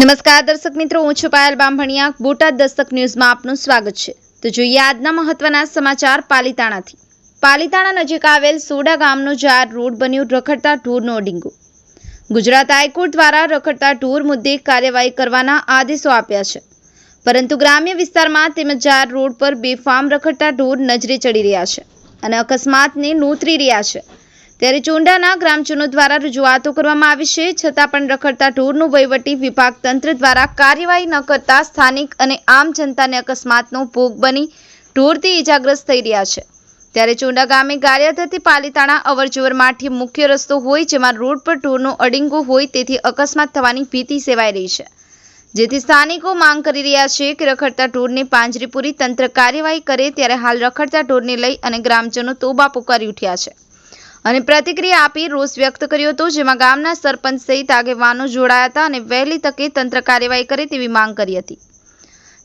નમસ્કાર દર્શક મિત્રો, હું છું પાયલ બામભણિયા. બોટાદ દસ્તક ન્યૂઝમાં આપનું સ્વાગત છે. તો જોઈએ આજના મહત્વના સમાચાર પાલિતાણાથી. પાલિતાણા નજીક આવેલ સોડા ગામનો જાર રોડ બન્યો રખડતા ઢોરનો ડીંગો ગુજરાત હાઈકોર્ટ દ્વારા રખડતા ઢોર મુદ્દે કાર્યવાહી કરવાના આદેશો આપ્યા છે. પરંતુ ગ્રામ્ય વિસ્તારમાં તેમજ જાર રોડ પર બેફામ રખડતા ઢોર નજરે ચડી રહ્યા છે અને અકસ્માતને નોતરી રહ્યા છે. ત્યારે ચોંડાના ગ્રામજનો દ્વારા રજૂઆતો કરવામાં આવી છે. છતાં પણ રખડતા ઢોરનું વહીવટી વિભાગ તંત્ર દ્વારા કાર્યવાહી ન કરતા સ્થાનિક અને આમ જનતાને અકસ્માતનો ભોગ બની ઢોરથી ઇજાગ્રસ્ત થઈ રહ્યા છે. ત્યારે ચોંડા ગામે ગારિયાધરથી પાલીતાણા અવરજવર માઠી મુખ્ય રસ્તો હોય જેમાં રોડ પર ઢોરનો અડિંગો હોય તેથી અકસ્માત થવાની ભીતિ સેવાઈ રહી છે. જેથી સ્થાનિકો માંગ કરી રહ્યા છે કે રખડતા ઢોરને પાંજરીપુરી તંત્ર કાર્યવાહી કરે ત્યારે હાલ રખડતા ઢોરને લઈ અને ગ્રામજનો તોબા પુકારી ઉઠ્યા છે. અને પ્રતિક્રિયા આપી રોષ વ્યક્ત કર્યો હતો, જેમાં ગામના સરપંચ સહિત આગેવાનો જોડાયા હતા અને વહેલી તકે તંત્ર કાર્યવાહી કરે તેવી માંગ કરી હતી.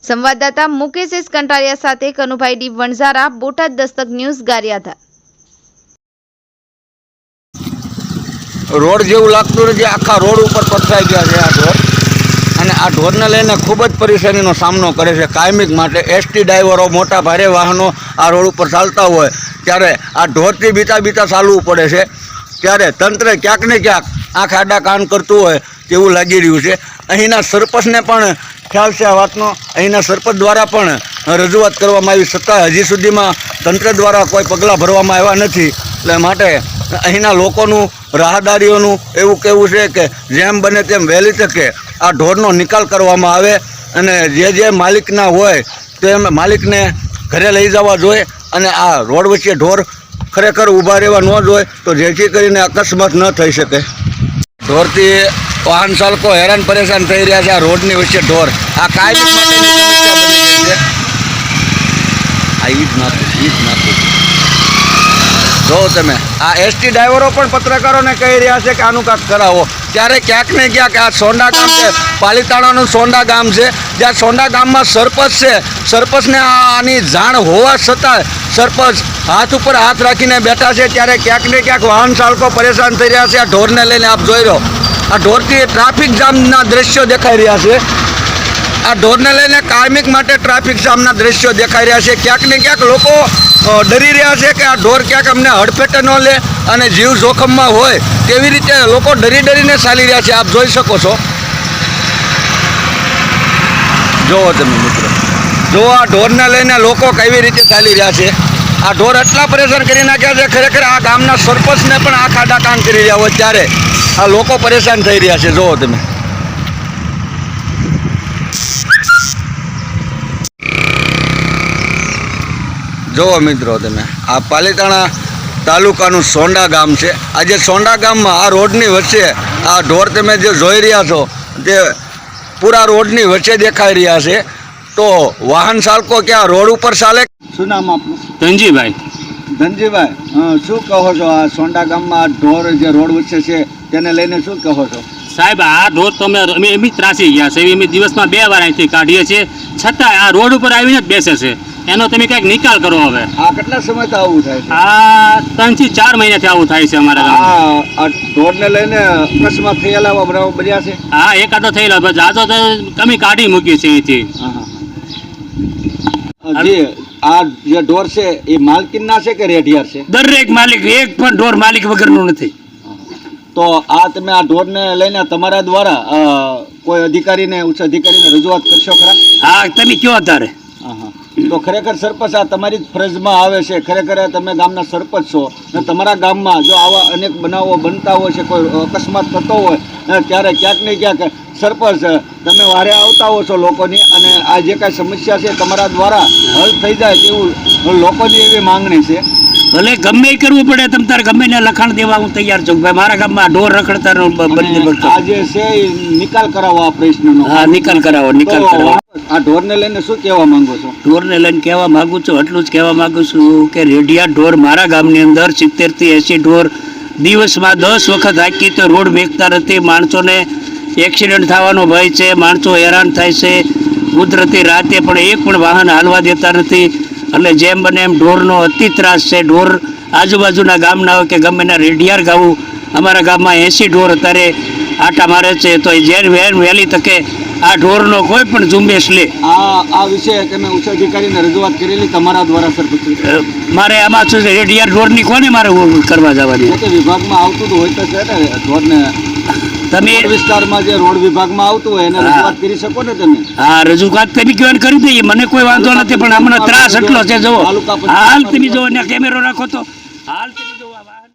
સંવાદદાતા મુકેશ એસ કંટારિયા સાથે Kanubhai D Vanzara, Botad Dastak news, Gariyadhar. Road જેવું લાગતું નથી, આખા રોડ ઉપર પથરાઈ ગયા છે આ ઢોર અને આ ઢોરને લઈને ખૂબ જ પરેશાનીનો સામનો કરે છે. કાયમિક માટે એસટી ડ્રાઈવરો મોટા ભારે વાહનો આ રોડ ઉપર ચાલતા હોય, ત્યારે આ ઢોરથી બીતા બીતા ચાલવું પડે છે. ત્યારે તંત્ર ક્યાંક ને ક્યાંક આંખ આડા કાન કરતું હોય તેવું લાગી રહ્યું છે. અહીંના સરપંચને પણ ખ્યાલ છે આ વાતનો. અહીંના સરપંચ દ્વારા પણ રજૂઆત કરવામાં આવી, છતાં હજી સુધીમાં તંત્ર દ્વારા કોઈ પગલાં ભરવામાં આવ્યા નથી. એટલે માટે અહીંના લોકોનું, રાહદારીઓનું એવું કહેવું છે કે જેમ બને તેમ વહેલી તકે આ ઢોરનો નિકાલ કરવામાં આવે અને જે જે માલિકના હોય તેમ માલિકને ઘરે લઈ જવા જોઈએ અને આ રોડ વચ્ચે ઢોર ખરેખર ઊભા રહેવા ન જોઈએ તો જેથી કરીને અકસ્માત ન થઈ શકે. ઢોરથી વાહન ચાલકો હેરાન પરેશાન થઈ રહ્યા છે આ રોડની વચ્ચે ઢોર. આ માટેની સમસ્યા બની ગઈ છે. આ ઈ જ નાખું ઈ નાખું જો તમે આ એસટી ડ્રાઈવરો પણ પત્રકારોને કહી રહ્યા છે કે આનું કાંક કરાવો. ત્યારે ક્યાંક ને ક્યાંક આ સોંડા ગામ છે, પાલીતાણાનું સોંડા ગામ છે, જ્યાં સોંડા ગામમાં સરપંચ છે, સરપંચને આની જાણ હોવા છતાં સરપંચ હાથ ઉપર હાથ રાખીને બેઠા છે, ત્યારે ક્યાંક ને ક્યાંક વાહન ચાલકો પરેશાન થઈ રહ્યા છે, આ ઢોરને લઈને આપ જોઈ રહ્યો આ ઢોરથી ટ્રાફિક જામના દ્રશ્યો દેખાઈ રહ્યા છે. આ ઢોરને લઈને કાર્મિક માટે ટ્રાફિક જામના દ્રશ્યો દેખાઈ રહ્યા છે. ક્યાંક ને ક્યાંક લોકો ડરી રહ્યા છે કે આ ઢોર ક્યાંક અમને હડફેટે ન લે અને જીવ જોખમમાં હોય તેવી રીતે લોકો ડરી ડરીને ચાલી રહ્યા છે. આપ જોઈ શકો છો. જોવો તમે મિત્રો. જો આ ઢોરને લઈને લોકો કેવી રીતે ચાલી રહ્યા છે. આ ઢોર એટલા પરેશાન કરી નાખ્યા છે, ખરેખર આ ગામના સરપંચને પણ આ ખાડા કામ કરી રહ્યા હોય ત્યારે આ લોકો પરેશાન થઈ રહ્યા છે. જોવો તમે. જુઓ મિત્રો તમે. આ પાલીતાણા તાલુકાનું સોંડા ગામ છે. આજે સોંડા ગામમાં આ રોડની વચ્ચે આ ઢોર તમે જે જોઈ રહ્યા છો તે પૂરા રોડની વચ્ચે દેખાઈ રહ્યા છે. તો વાહન ચાલકો ક્યાં? રોડ ઉપર ચાલે? શું નામ આપનું? ધનજીભાઈ. ધનજીભાઈ હા, શું કહો છો આ સોંડા ગામમાં ઢોર જે રોડ વચ્ચે છે તેને લઈને શું કહો છો? સાહેબ આ ઢોર તમે અમે અમે એમ જ ત્રાસી ગયા છે. અમે દિવસમાં બે વાર અહીંથી કાઢીએ છીએ. છતાં આ રોડ ઉપર આવીને જ બેસે છે. એનો તમે કંઈક નિકાલ કરો હવે. આ કેટલા સમયથી આવું થાય છે? આ ત્રણથી ચાર મહિનાથી આવું થાય છે અમારા ગામમાં. આ ઢોરને લઈને અકસ્માત થયેલા બનાવો બન્યા છે? હા એકાદો થયેલો બસ જાતો તો કમી કાઢી મૂકી છે અહીંથી. આ જે ઢોર છે એ માલકીનના છે કે રેઢિયાર છે? દરેક માલિક એક પણ ઢોર માલિક વગરનું નથી. તો આ તમે આ ઢોરને લઈને તમારા દ્વારા કોઈ અધિકારીને ઉચ્ચ અધિકારીને રજૂઆત કરશો ખરા? હા તમે કયો હા. તો ખરેખર સરપંચ આ તમારી જ ફરજમાં આવે છે. ખરેખર તમે ગામના સરપંચ છો. અને તમારા ગામમાં જો આવા અનેક બનાવો બનતા હોય છે, કોઈ અકસ્માત થતો હોય ત્યારે ક્યાંક ને ક્યાંક સરપંચ તમે વારે આવતા હો છો લોકોની અને આ જે કાંઈ સમસ્યા છે, તમારા દ્વારા હલ થઈ જાય તેવું લોકોની એવી માંગણી છે. ભલે ગમે કરવું પડે તમ તારે ગમે ને લખાણ દેવા હું તૈયાર છું. ભાઈ મારા ગામમાં ઢોર રખડતા બંધ પડતો આ છે નિકાલ કરાવો આ પ્રશ્નનો. હા નિકાલ કરાવો નિકાલ કરાવો. આ ઢોરને લઈને શું કહેવા માંગો છો? ઢોરને લઈને કહેવા માંગુ છું એટલું જ કહેવા માંગુ છું કે રેડિયા ઢોર મારા ગામની અંદર સિત્તેરથી એંસી ઢોર દિવસમાં દસ વખત હાકી તો રોડ મેકતા નથી. માણસોને એક્સિડન્ટ થવાનો ભય છે માણસો હેરાન થાય છે. કુદરતી રાતે પણ એક પણ વાહન હાલવા દેતા નથી. એટલે જેમ બને એમ ઢોરનો અતિ ત્રાસ છે. ઢોર આજુબાજુના ગામના હોય કે ગમે એના રેડિયાર ગાવું અમારા ગામમાં એંસી ઢોર અત્યારે આટા મારે છે. તો એ ઝેર વેન વહેલી તકે આ ઢોરનો કોઈ પણ ઝુંબેશ લે. આ આ વિશે તમે ઉચ્ચ અધિકારીને રજૂઆત કરેલી તમારા દ્વારા સર મારે આમાં શું છે? રેડિયાર ઢોરની કોને મારે કરવા જવાની? વિભાગમાં આવતું હોય તો છે ને ઢોરને તમે વિસ્તારમાં જે રોડ વિભાગમાં આવતું હોય એને રજૂઆત કરી શકો ને તમે? હા રજૂઆત તમે કહેવાનું કરી દઈએ. મને કોઈ વાંધો નથી પણ હમણાં ત્રાસ એટલો છે જુઓ. હાલ તમે જુઓ ને કેમેરો રાખો તો. હાલ તમે જુઓ આ વાહન